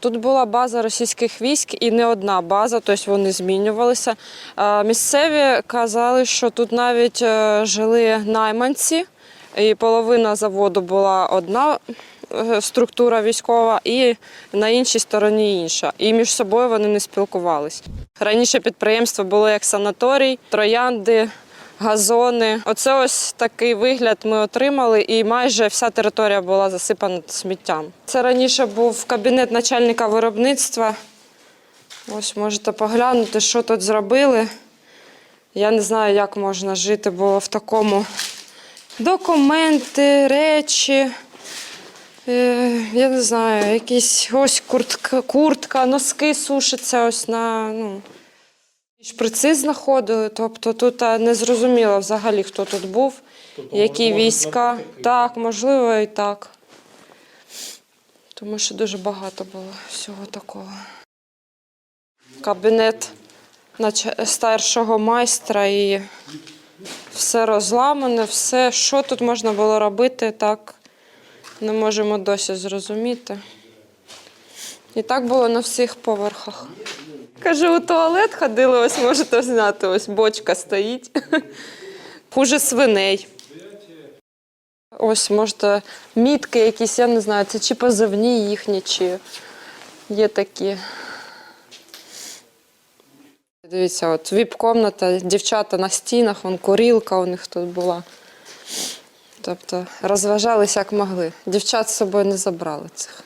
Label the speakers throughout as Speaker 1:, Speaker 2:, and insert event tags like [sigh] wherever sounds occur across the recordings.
Speaker 1: Тут була база російських військ і не одна база, тобто вони змінювалися. Місцеві казали, що тут навіть е, жили найманці, і половина заводу була одна е, структура військова, і на іншій стороні інша. І між собою вони не спілкувались. Раніше підприємство було як санаторій, троянди. Газони, оце ось такий вигляд ми отримали, і майже вся територія була засипана сміттям. Це раніше був кабінет начальника виробництва. Ось можете поглянути, що тут зробили. Я не знаю, як можна жити було в такому документи, речі. Е, я не знаю, якісь ось куртка, куртка, носки сушаться ось на. Ну, шприци знаходили, тобто тут не зрозуміло взагалі, хто тут був, які війська. Так, можливо, і так. Тому що дуже багато було всього такого. Кабінет старшого майстра і все розламане, все, що тут можна було робити, так не можемо досі зрозуміти. І так було на всіх поверхах. Кажу, у туалет ходили, ось можете зняти, ось бочка стоїть. Хуже свиней. Ось можете мітки якісь, я не знаю, це чи позивні їхні, чи є такі. Дивіться, от віп-комната, дівчата на стінах, вон курілка у них тут була. Тобто розважалися як могли. Дівчат з собою не забрали цих.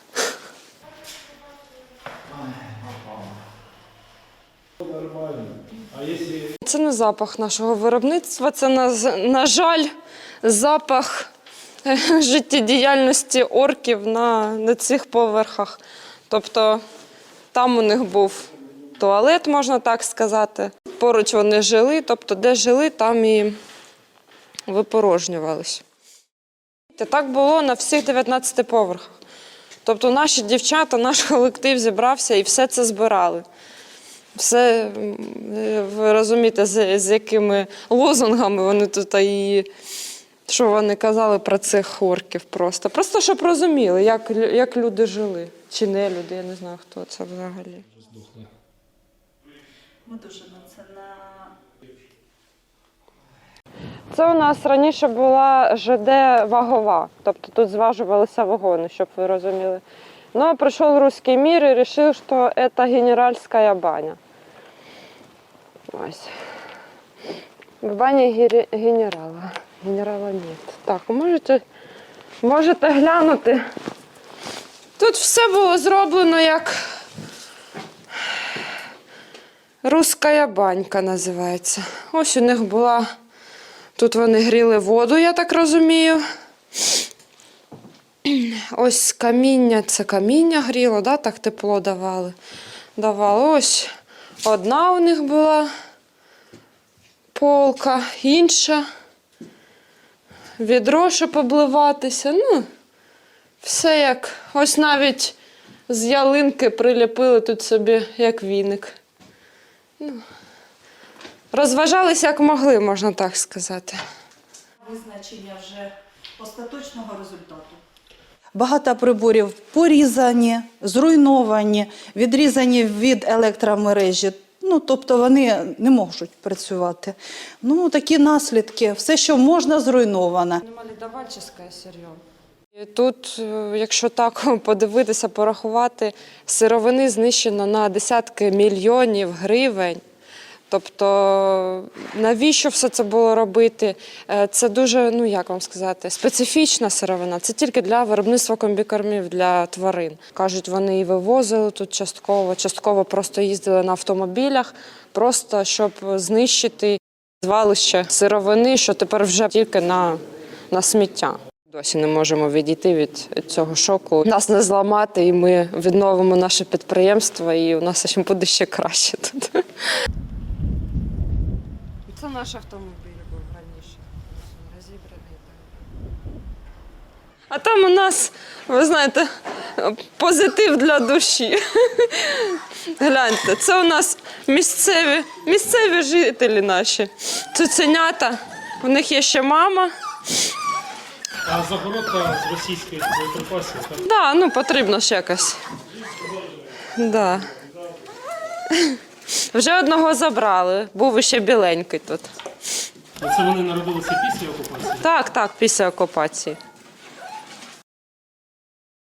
Speaker 1: Це не запах нашого виробництва, це на, жаль, запах е, життєдіяльності орків на, на цих поверхах. Тобто там у них був туалет, можна так сказати. Поруч вони жили, тобто де жили, там і випорожнювались. Та Так було на всіх 19 поверхах. Тобто наші дівчата, наш колектив зібрався і все це збирали. Все, ви розумієте, з, з якими лозунгами вони тут і що вони казали про цих орків просто. Просто щоб розуміли, як, як люди жили. Чи не люди, я не знаю, хто це взагалі.
Speaker 2: Ми дуже на це на
Speaker 1: Це у нас раніше була ЖД вагова, тобто тут зважувалися вагони, щоб ви розуміли. Но прийшов русский мир і вирішив, що це генеральська баня. Ось. В бані генерала. Генерала нет. Так, можете, можете глянути. Тут все було зроблено як Русская банька називається. Ось у них була Тут вони гріли воду, я так розумію. Ось каміння, це каміння гріло, да? так тепло давали. Давали. Ось одна у них була полка, інша. Відро, щоб обливатися. Ну, все як. Ось навіть з ялинки приліпили тут собі як віник. Розважалися як могли, можна так сказати.
Speaker 2: визначення вже остаточного результату.
Speaker 3: Багато приборів порізані, зруйновані, відрізані від електромережі. Ну, тобто вони не можуть працювати. Ну, такі наслідки, все, що можна, зруйновано.
Speaker 1: Немалідавальческое сир'є. І Тут, е, якщо так [laughs] подивитися, порахувати, сировини знищено на десятки мільйонів гривень. Тобто, навіщо все це було робити? Е, Це дуже, ну як вам сказати, специфічна сировина. Це тільки для виробництва комбікормів для тварин. Кажуть, вони і вивозили тут частково, частково просто їздили на автомобілях, просто щоб знищити звалище сировини, що тепер вже тільки на, на сміття. Досі не можемо відійти від цього шоку. Нас не зламати, і ми відновимо наше підприємство, і у нас буде ще краще тут. Наш автомобіль був раніше. Розібраний. А там у нас, ви знаєте, позитив для душі. Гляньте, це у нас місцеві, місцеві жителі наші. Цуценята. У них є ще мама.
Speaker 4: А загородка з російських боєприпасів, так?
Speaker 1: Да, ну потрібно ж якось Да. Вже одного забрали, був ще біленький тут.
Speaker 4: А Це вони народилися після окупації.
Speaker 1: Так, так, після окупації.